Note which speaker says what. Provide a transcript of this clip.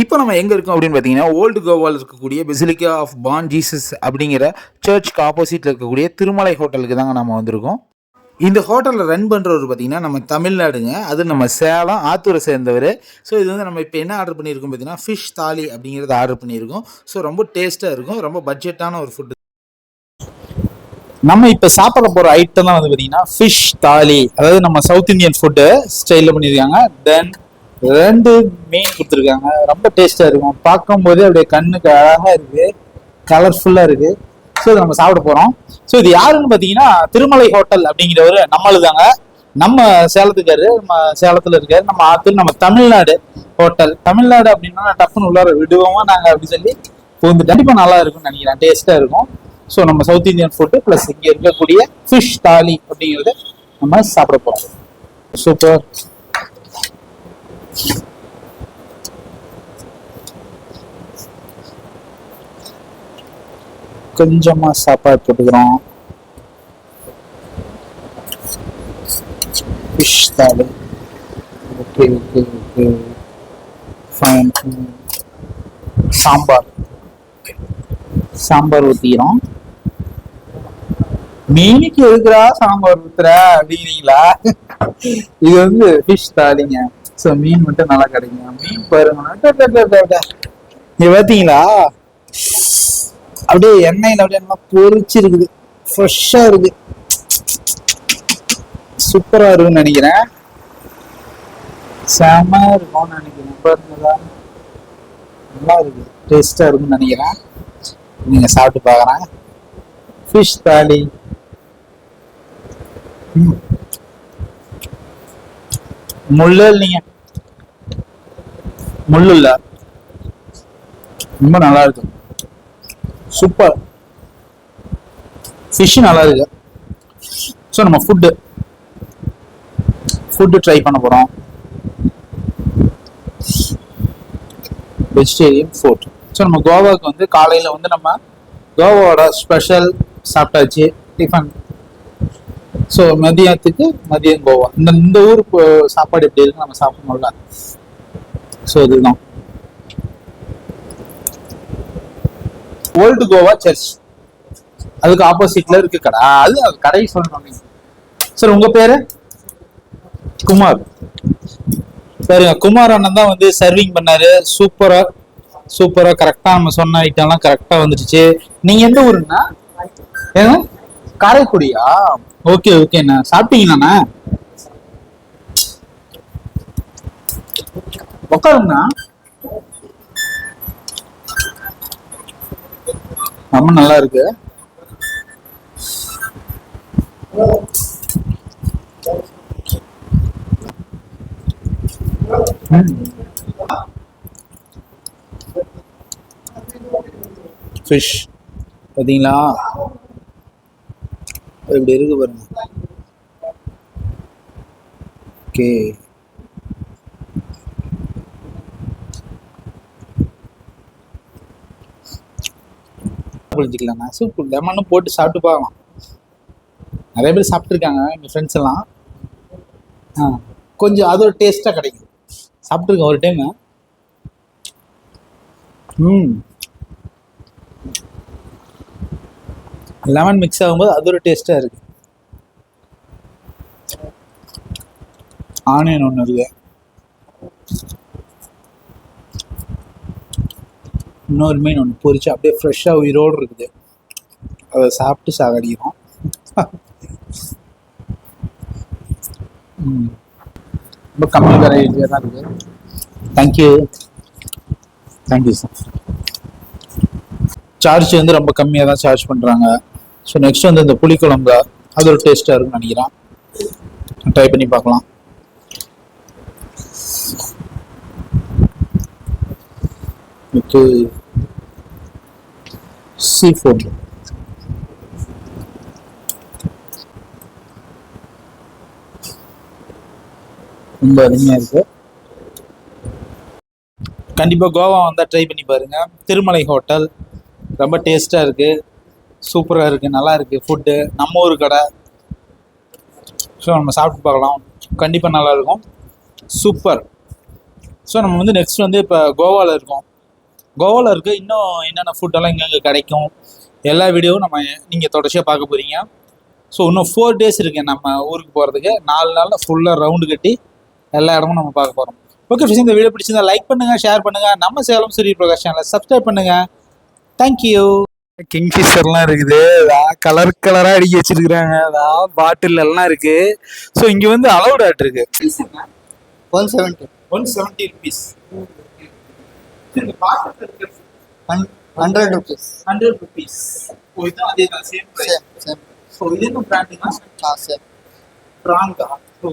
Speaker 1: இப்போ நம்ம எங்கே இருக்கோம் அப்படின்னு பார்த்தீங்கன்னா ஓல்டு கோவாவில் இருக்கக்கூடிய பெசிலிக்கா ஆஃப் பான் ஜீசஸ் அப்படிங்கிற சர்ச்சுக்கு ஆப்போசிட்டில் இருக்கக்கூடிய திருமலை ஹோட்டலுக்கு தாங்க நம்ம வந்திருக்கோம். இந்த ஹோட்டலில் ரன் பண்ணுறவர் பார்த்தீங்கன்னா நம்ம தமிழ்நாடுங்க. அது நம்ம சேலம் ஆத்தூரை சேர்ந்தவர். ஸோ இது வந்து நம்ம இப்போ என்ன ஆர்டர் பண்ணியிருக்கோம் பார்த்தீங்கன்னா ஃபிஷ் தாலி அப்படிங்கிறத ஆர்டர் பண்ணியிருக்கோம். ஸோ ரொம்ப டேஸ்ட்டாக இருக்கும். ரொம்ப பட்ஜெட்டான ஒரு ஃபுட்டு நம்ம இப்போ சாப்பிட போகிற ஐட்டம் தான் வந்து பார்த்தீங்கன்னா ஃபிஷ் தாலி. அதாவது நம்ம சவுத் இந்தியன் ஃபுட்டு ஸ்டைலில் பண்ணியிருக்காங்க. தென் ரெண்டு மீன் கொடுத்துருக்காங்க. ரொம்ப டேஸ்ட்டாக இருக்கும். பார்க்கும்போதே அப்படியே கண்ணுக்கு அழகா இருக்குது கலர்ஃபுல்லாக இருக்குது ஸோ இதை நம்ம சாப்பிட போகிறோம் ஸோ இது யாருன்னு பார்த்தீங்கன்னா திருமலை ஹோட்டல் அப்படிங்கிறவர் நம்மளுதாங்க. நம்ம சேலத்துக்காரு நம்ம சேலத்தில் இருக்காரு. நம்ம ஆத்தூர் நம்ம தமிழ்நாடு ஹோட்டல் தமிழ்நாடு அப்படின்னா டப்புன்னு உள்ளார விடுவோமா நாங்கள் அப்படி சொல்லி வந்து கண்டிப்பாக நல்லா இருக்கும்னு நினைக்கிறேன். டேஸ்ட்டாக இருக்கும். ஸோ நம்ம சவுத் இந்தியன் ஃபுட்டு ப்ளஸ் இங்கே இருக்கக்கூடிய ஃபிஷ் தாலி அப்படிங்கிறத நம்ம சாப்பிட போகிறோம் சூப்பர் கொஞ்சமா சாப்பாடு போட்டுக்கிறோம். Fish தாலு okay okay okay fine sambar. Sambar ஊற்றிக்கிறோம் மீனுக்கு எதுக்குறா சாம்பார் ஊத்துற? அப்படிங்கிறீங்களா? இது வந்து ஃபிஷ் தாலிங்க ஸோ மீன் மட்டும் நல்லா கிடைக்கும்? மீன் பாருங்க. நீ பார்த்தீங்களா அப்படியே எண்ணெயில் அப்படியே நல்லா பொரிச்சிருக்குது. ஃப்ரெஷ்ஷாக இருக்கு. சூப்பராக இருக்கும்னு நினைக்கிறேன். செம இருக்கும்னு நினைக்கிறேன். பாருங்களா நல்லா இருக்கு. டேஸ்டாக இருக்கும்னு நினைக்கிறேன். நீங்க சாப்பிட்டு பார்க்குறேன் ஃபிஷ் தாலி. ம். முள்ளு இல்லைங்க முள்ளு இல்ல ரொம்ப நல்லா இருக்கு சூப்பர். ஃபிஷ் நல்லா இருக்கு ஸோ நம்ம ஃபுட்டு ஃபுட்டு ட்ரை பண்ண போகிறோம் வெஜிடேரியன் ஃபுட் ஸோ நம்ம கோவாவுக்கு வந்து காலையில் வந்து நம்ம கோவாவோட ஸ்பெஷல் சாப்பிட்டாச்சு. டிஃபன் ஸோ மதியத்துக்கு மதியம் கோவா. இந்த இந்த ஊர் சாப்பாடு எப்படி இருக்கு நம்ம சாப்பிடணும்ல ஸோ இதுதான். ஓல்டு கோவா சர்ச் அதுக்கு ஆப்போசிட்ல இருக்கு கடை ஆ, அது அது கடை சொல்லணும் சார் உங்க பேரு? குமார். சரிங்க. குமார் அண்ணன் தான் வந்து சர்விங் பண்ணாரு. சூப்பரா சூப்பரா கரெக்டா நம்ம சொன்ன ஐட்டம்லாம் கரெக்டா வந்துடுச்சு. நீங்க எந்த ஊருன்னா ஏன்னா காரைக்குடியா? ஓகே ஓகேண்ணா சாப்பிட்டீங்களாண்ணா? உட்காருங்கண்ணா ரொம்ப நல்லா இருக்கு. ஃபிஷ் பார்த்தீங்களா இப்படி இருக்கு பாருங்க. ஓகே புரிஞ்சுக்கலாம்ண்ணா சூப்பு லெமனும் போட்டு சாப்பிட்டு பார்க்கலாம். நிறைய பேர் சாப்பிட்ருக்காங்க எங்கள் ஃப்ரெண்ட்ஸ் எல்லாம். ஆ கொஞ்சம் அது ஒரு டேஸ்ட்டாக கிடைக்கும். சாப்பிட்ருக்கேன் ஒரு டைம் ம். லெமன் மிக்ஸ் ஆகும்போது அது ஒரு டேஸ்ட்டாக இருக்கு. ஆனியன் ஒன்று இருக்கு. இன்னொரு மீன் ஒன்று பொரிச்சு அப்படியே ஃப்ரெஷ்ஷாக உயிரோடு இருக்குது. அதை சாப்பிட்டு சாகடிக்கிறோம். ரொம்ப கம்மி வெரைட்டியாக தான் இருக்குது தேங்க்யூ தேங்க்யூ சார் சார்ஜ் வந்து ரொம்ப கம்மியாக தான் சார்ஜ் பண்ணுறாங்க ஸோ நெக்ஸ்ட் வந்து இந்த புளிக்குழம்பு அது ஒரு டேஸ்ட்டாக இருக்கும்னு நினைக்கிறேன். ட்ரை பண்ணி பார்க்கலாம். வித்து சீ ஃபுட் ரொம்ப அருமையாக இருக்கு. கண்டிப்பாக கோவா வந்தால் ட்ரை பண்ணி பாருங்க. திருமலை ஹோட்டல் ரொம்ப டேஸ்ட்டாக இருக்கு. சூப்பராக இருக்குது நல்லா இருக்குது ஃபுட்டு நம்ம ஊர் கடை. ஸோ நம்ம சாப்பிட்டு பார்க்கலாம். கண்டிப்பாக நல்லாயிருக்கும் சூப்பர் ஸோ நம்ம வந்து நெக்ஸ்ட் வந்து இப்போ கோவாவில் இருக்கோம். கோவாவில் இருக்க இன்னும் என்னென்ன ஃபுட்டெல்லாம் எங்கெங்கே கிடைக்கும்? எல்லா வீடியோவும் நம்ம நீங்கள் தொடர்ச்சியாக பார்க்க போகிறீங்க ஸோ இன்னும் ஃபோர் டேஸ் இருக்குது நம்ம ஊருக்கு போகிறதுக்கு நாலு நாளில் ஃபுல்லாக ரவுண்டு கட்டி எல்லா இடமும் நம்ம பார்க்க போகிறோம் ஓகே ஃபிஷ் இந்த வீடியோ பிடிச்சிருந்தா லைக் பண்ணுங்கள் ஷேர் பண்ணுங்கள் நம்ம சேலம் சூரிய பிரகாஷ் சேனலை சப்ஸ்கிரைப் பண்ணுங்கள் தேங்க்யூ கிங்ஃபிஷர்லாம் இருக்குது. கலர் கலராக அடிக்க வச்சிருக்கிறாங்க. பாட்டில் எல்லாம் இருக்கு. ஸோ இங்கே வந்து அலௌட் ஆட் இருக்கு.
Speaker 2: One seventy
Speaker 1: one seventy rupees
Speaker 2: hundred rupees
Speaker 1: hundred rupees same
Speaker 2: same
Speaker 1: so இது பிராண்டுனா
Speaker 2: ஆ? Same
Speaker 1: ப்ராங்கா so